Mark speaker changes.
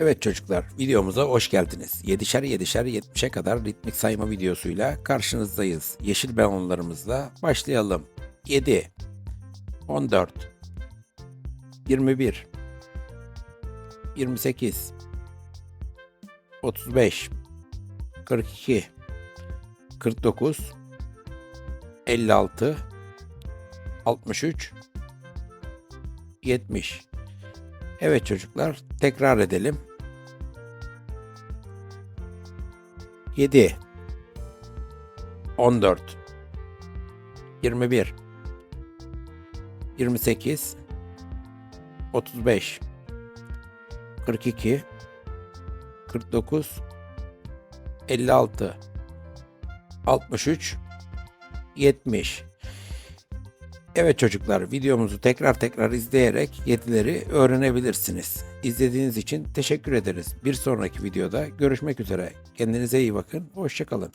Speaker 1: Evet çocuklar, videomuza hoş geldiniz. 7'şer 7'şer 70'e kadar ritmik sayma videosuyla karşınızdayız. Yeşil balonlarımızla başlayalım. 7 14 21 28 35 42 49 56 63 70 Evet çocuklar tekrar edelim. 7 14 21 28 35 42 49 56 63 70 Evet çocuklar videomuzu tekrar tekrar izleyerek yedileri öğrenebilirsiniz. İzlediğiniz için teşekkür ederiz. Bir sonraki videoda görüşmek üzere. Kendinize iyi bakın. Hoşçakalın.